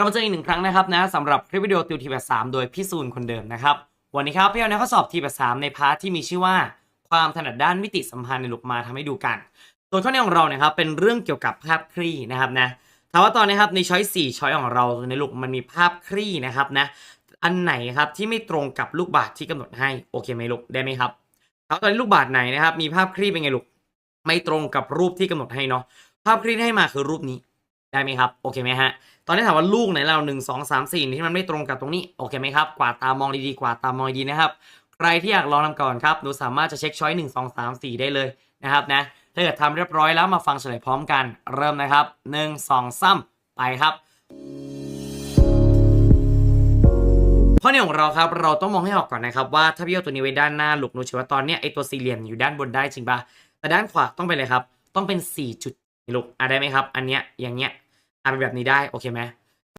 ลับมาเจออีกหนึ่งครั้งนะครับนะสำหรับคลิปวิดีโอติวทีแบบสามโดยพี่ซูนคนเดิมนะครับ วันนี้ครับพี่เอาแนข้อสอบทีแบบสามในพาร์ทที่มีชื่อว่า ความถนัดด้านมิติสัมพันธ์ในลูกมาทำให้ดูกันส่วนข้อนี้ของเราเนี่ยครับเป็นเรื่องเกี่ยวกับภาพคลี่นะครับนะถามว่าตอนนี้ครับในช้อยสี่ช้อยของเราในลูกมันมีภาพคลี่นะครับนะอันไหนครับที่ไม่ตรงกับลูกบาศก์ที่กำหนดให้โอเคไหมลูกได้ไหมครับแล้วตอนนี้ลูกบาศก์ไหนนะครับมีภาพคลี่เป็นไงลูกไม่ตรงกับรูปที่กำหนดให้เนาะภาพคลี่ที่ให้มาคือรูปนี้ ได้ไหมครับโอเคไหมฮะตอนนี้ถามว่าลูกไหนเราหนึ่งสองสามสี่ที่มันไม่ตรงกับตรงนี้โอเคไหมครับกวาดตามองดีๆกวาดตามองดีนะครับใครที่อยากลองทำก่อนครับหนูสามารถจะเช็คช้อยหนึ่งสองสามสี่ได้เลยนะครับนะถ้าเกิดทำเรียบร้อยแล้วมาฟังเฉลยพร้อมกันเริ่มนะครับหนึ่งสองซ้ำไปครับข้อนี้ของเราครับเราต้องมองให้ออกก่อนนะครับว่าถ้าพี่เอาตัวนี้ไว้ด้านหน้าลูกหนูเชื่อว่าตอนนี้ไอตัวสี่เหลี่ยมอยู่ด้านบนได้จริงปะแต่ด้านขวาต้องเป็นอะไรครับ ต้องเป็นสี่จุดลูกอะได้ไหมครับ อันเนี้ยอย่างเงี้ย อะเป็นแบบนี้ได้ โอเคไหม